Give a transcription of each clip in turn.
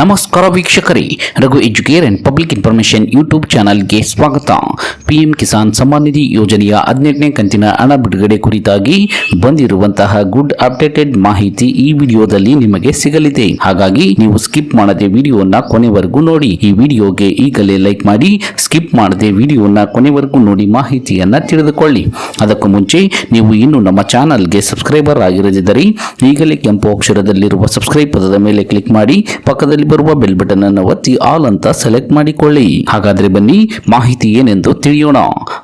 ನಮಸ್ಕಾರ ವೀಕ್ಷಕರೇ, Raghu Educare and public information YouTube ಚಾನಲ್ಗೆ ಸ್ವಾಗತ. ಪಿಎಂ ಕಿಸಾನ್ ಸಮ್ಮಾನ್ ನಿಧಿ ಯೋಜನೆಯ ಹದಿನೆಂಟನೇ ಕಂತಿನ ಹಣ ಬಿಡುಗಡೆ ಕುರಿತಾಗಿ ಬಂದಿರುವಂತಹ ಗುಡ್ ಅಪ್ಡೇಟೆಡ್ ಮಾಹಿತಿ ಈ ವಿಡಿಯೋದಲ್ಲಿ ನಿಮಗೆ ಸಿಗಲಿದೆ. ಹಾಗಾಗಿ ನೀವು ಸ್ಕಿಪ್ ಮಾಡದೆ ವಿಡಿಯೋನ ಕೊನೆವರೆಗೂ ನೋಡಿ. ಈ ವಿಡಿಯೋಗೆ ಈಗಲೇ ಲೈಕ್ ಮಾಡಿ, ಸ್ಕಿಪ್ ಮಾಡದೆ ವಿಡಿಯೋನ ಕೊನೆವರೆಗೂ ನೋಡಿ ಮಾಹಿತಿಯನ್ನ ತಿಳಿದುಕೊಳ್ಳಿ. ಅದಕ್ಕೂ ಮುಂಚೆ ನೀವು ಇನ್ನೂ ನಮ್ಮ ಚಾನಲ್ಗೆ ಸಬ್ಸ್ಕ್ರೈಬರ್ ಆಗಿರದಿದ್ದರೆ ಈಗಲೇ ಕೆಂಪು ಅಕ್ಷರದಲ್ಲಿರುವ ಸಬ್ಸ್ಕ್ರೈಬ್ ಪದದ ಮೇಲೆ ಕ್ಲಿಕ್ ಮಾಡಿ, ಪಕ್ಕದಲ್ಲಿ ಬರುವ ಬೆಲ್ ಬಟನ್ ಅನ್ನು ಒತ್ತಿ ಆಲ್ ಅಂತ ಸೆಲೆಕ್ಟ್ ಮಾಡಿಕೊಳ್ಳಿ. ಹಾಗಾದ್ರೆ ಬನ್ನಿ ಮಾಹಿತಿ ಏನೆಂದು ತಿಳಿಯೋಣ.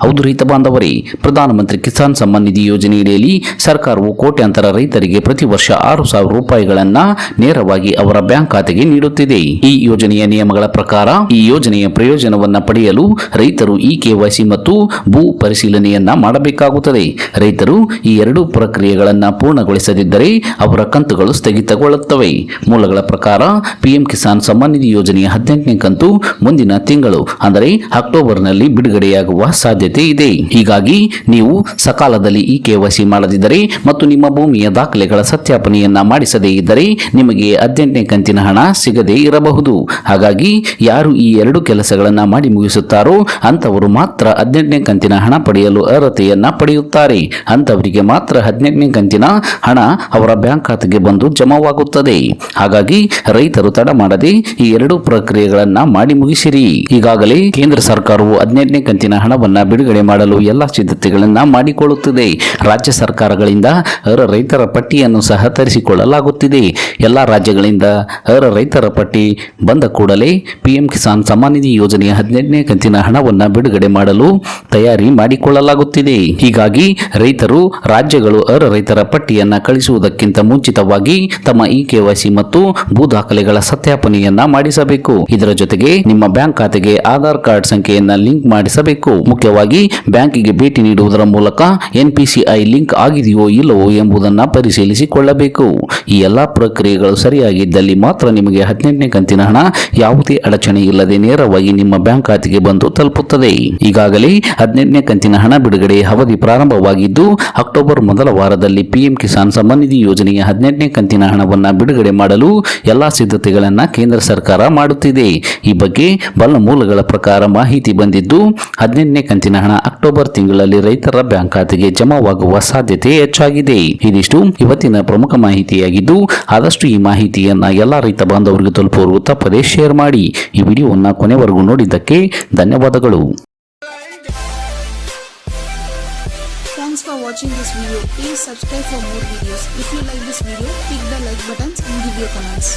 ಹೌದು ರೈತ ಬಾಂಧವರೇ, ಪ್ರಧಾನಮಂತ್ರಿ ಕಿಸಾನ್ ಸಮ್ಮಾನ್ ನಿಧಿ ಯೋಜನೆಯಡಿಯಲ್ಲಿ ಸರ್ಕಾರವು ಕೋಟ್ಯಾಂತರ ರೈತರಿಗೆ ಪ್ರತಿ ವರ್ಷ ಆರು ಸಾವಿರ ರೂಪಾಯಿಗಳನ್ನ ನೇರವಾಗಿ ಅವರ ಬ್ಯಾಂಕ್ ಖಾತೆಗೆ ನೀಡುತ್ತಿದೆ. ಈ ಯೋಜನೆಯ ನಿಯಮಗಳ ಪ್ರಕಾರ ಈ ಯೋಜನೆಯ ಪ್ರಯೋಜನವನ್ನು ಪಡೆಯಲು ರೈತರು ಇ ಕೆವೈಸಿ ಮತ್ತು ಭೂ ಪರಿಶೀಲನೆಯನ್ನ ಮಾಡಬೇಕಾಗುತ್ತದೆ. ರೈತರು ಈ ಎರಡೂ ಪ್ರಕ್ರಿಯೆಗಳನ್ನ ಪೂರ್ಣಗೊಳಿಸದಿದ್ದರೆ ಅವರ ಕಂತುಗಳು ಸ್ಥಗಿತಗೊಳ್ಳುತ್ತವೆ. ಮೂಲಗಳ ಪ್ರಕಾರ ಪಿಎಂ ಕಿಸಾನ್ ಸಮ್ಮಾನ್ ನಿಧಿ ಯೋಜನೆಯ ಹದಿನೆಂಟನೇ ಕಂತು ಮುಂದಿನ ತಿಂಗಳು, ಅಂದರೆ ಅಕ್ಟೋಬರ್ನಲ್ಲಿ ಬಿಡುಗಡೆಯಾಗುವ ಸಾಧ್ಯತೆ ಇದೆ. ಹೀಗಾಗಿ ನೀವು ಸಕಾಲದಲ್ಲಿ ಈ ಕೆವೈಸಿ ಮಾಡದಿದ್ದರೆ ಮತ್ತು ನಿಮ್ಮ ಭೂಮಿಯ ದಾಖಲೆಗಳ ಸತ್ಯಾಪನೆಯನ್ನ ಮಾಡಿಸದೇ ಇದ್ದರೆ ನಿಮಗೆ ಹದಿನೆಂಟನೇ ಕಂತಿನ ಹಣ ಸಿಗದೇ ಇರಬಹುದು. ಹಾಗಾಗಿ ಯಾರು ಈ ಎರಡು ಕೆಲಸಗಳನ್ನ ಮಾಡಿ ಮುಗಿಸುತ್ತಾರೋ ಅಂತವರು ಮಾತ್ರ ಹದಿನೆಂಟನೇ ಕಂತಿನ ಹಣ ಪಡೆಯಲು ಅರ್ಹತೆಯನ್ನ ಪಡೆಯುತ್ತಾರೆ. ಅಂತವರಿಗೆ ಮಾತ್ರ ಹದಿನೆಂಟನೇ ಕಂತಿನ ಹಣ ಅವರ ಬ್ಯಾಂಕ್ ಖಾತೆಗೆ ಬಂದು ಜಮಾವಾಗುತ್ತದೆ. ಹಾಗಾಗಿ ರೈತರು ತಡ ಮಾಡದೆ ಈ ಎರಡು ಪ್ರಕ್ರಿಯೆಗಳನ್ನ ಮಾಡಿ ಮುಗಿಸಿರಿ. ಈಗಾಗಲೇ ಕೇಂದ್ರ ಸರ್ಕಾರವು ಹದಿನೆಂಟನೇ ಕಂತಿನ ಹಣವನ್ನ ಬಿಡುಗಡೆ ಮಾಡಲು ಎಲ್ಲ ಸಿದ್ಧತೆಗಳನ್ನು ಮಾಡಿಕೊಳ್ಳುತ್ತಿದೆ. ರಾಜ್ಯ ಸರ್ಕಾರಗಳಿಂದ ಅರ್ಹ ರೈತರ ಪಟ್ಟಿಯನ್ನು ಸಹ ತರಿಸಿಕೊಳ್ಳಲಾಗುತ್ತಿದೆ. ಎಲ್ಲ ರಾಜ್ಯಗಳಿಂದ ಅರ್ಹ ರೈತರ ಪಟ್ಟಿ ಬಂದ ಕೂಡಲೇ ಪಿಎಂ ಕಿಸಾನ್ ಸಮ್ಮಾನ್ ನಿಧಿ ಯೋಜನೆಯ ಹದಿನೆಂಟನೇ ಕಂತಿನ ಹಣವನ್ನು ಬಿಡುಗಡೆ ಮಾಡಲು ತಯಾರಿ ಮಾಡಿಕೊಳ್ಳಲಾಗುತ್ತಿದೆ. ಹೀಗಾಗಿ ರೈತರು, ರಾಜ್ಯಗಳು ಅರ್ಹ ರೈತರ ಪಟ್ಟಿಯನ್ನು ಕಳಿಸುವುದಕ್ಕಿಂತ ಮುಂಚಿತವಾಗಿ ತಮ್ಮ ಇ ಕೆವೈಸಿ ಮತ್ತು ಭೂ ದಾಖಲೆಗಳ ಸತ್ಯಾಪನೆಯನ್ನ ಮಾಡಿಸಬೇಕು. ಇದರ ಜೊತೆಗೆ ನಿಮ್ಮ ಬ್ಯಾಂಕ್ ಖಾತೆಗೆ ಆಧಾರ್ ಕಾರ್ಡ್ ಸಂಖ್ಯೆಯನ್ನ ಲಿಂಕ್ ಮಾಡಿಸಬೇಕು. ಮುಖ್ಯವಾಗಿ ಬ್ಯಾಂಕಿಗೆ ಭೇಟಿ ನೀಡುವುದರ ಮೂಲಕ ಎನ್ಪಿಸಿಐ ಲಿಂಕ್ ಆಗಿದೆಯೋ ಇಲ್ಲವೋ ಎಂಬುದನ್ನು ಪರಿಶೀಲಿಸಿಕೊಳ್ಳಬೇಕು. ಈ ಎಲ್ಲಾ ಪ್ರಕ್ರಿಯೆಗಳು ಸರಿಯಾಗಿದ್ದಲ್ಲಿ ಮಾತ್ರ ನಿಮಗೆ ಹದಿನೆಂಟನೇ ಕಂತಿನ ಹಣ ಯಾವುದೇ ಅಡಚಣೆ ಇಲ್ಲದೆ ನೇರವಾಗಿ ನಿಮ್ಮ ಬ್ಯಾಂಕ್ ಖಾತೆಗೆ ಬಂದು ತಲುಪುತ್ತದೆ. ಈಗಾಗಲೇ ಹದಿನೆಂಟನೇ ಕಂತಿನ ಹಣ ಬಿಡುಗಡೆ ಅವಧಿ ಪ್ರಾರಂಭವಾಗಿದ್ದು, ಅಕ್ಟೋಬರ್ ಮೊದಲ ವಾರದಲ್ಲಿ ಪಿಎಂ ಕಿಸಾನ್ ಸಮ್ಮಾನ್ ನಿಧಿ ಯೋಜನೆಯ ಹದಿನೆಂಟನೇ ಕಂತಿನ ಹಣವನ್ನು ಬಿಡುಗಡೆ ಮಾಡಲು ಎಲ್ಲಾ ಸಿದ್ಧತೆಗಳನ್ನು ಕೇಂದ್ರ ಸರ್ಕಾರ ಮಾಡುತ್ತಿದೆ. ಈ ಬಗ್ಗೆ ಬಲ ಮೂಲಗಳ ಪ್ರಕಾರ ಮಾಹಿತಿ ಬಂದಿದ್ದು, ಹದಿನೆಂಟನೇ ಕಂತಿನ ಹಣ ಅಕ್ಟೋಬರ್ ತಿಂಗಳಲ್ಲಿ ರೈತರ ಬ್ಯಾಂಕ್ ಖಾತೆಗೆ ಜಮಾವಾಗುವ ಸಾಧ್ಯತೆ ಹೆಚ್ಚಾಗಿದೆ ಇದಿಷ್ಟು ಇವತ್ತಿನ ಪ್ರಮುಖ ಮಾಹಿತಿಯಾಗಿದ್ದು ಆದಷ್ಟು ಈ ಮಾಹಿತಿಯನ್ನ ಎಲ್ಲ ರೈತ ಬಾಂಧವರಿಗೆ ತಲುಪುವರು ತಪ್ಪದೇ ಶೇರ್ ಮಾಡಿ ಈ ವಿಡಿಯೋವನ್ನ ಕೊನೆವರೆಗೂ ನೋಡಿದ್ದಕ್ಕೆ ಧನ್ಯವಾದಗಳು Thanks for watching this video. Please subscribe for more videos. If you like this video, click the like buttons and give your comments.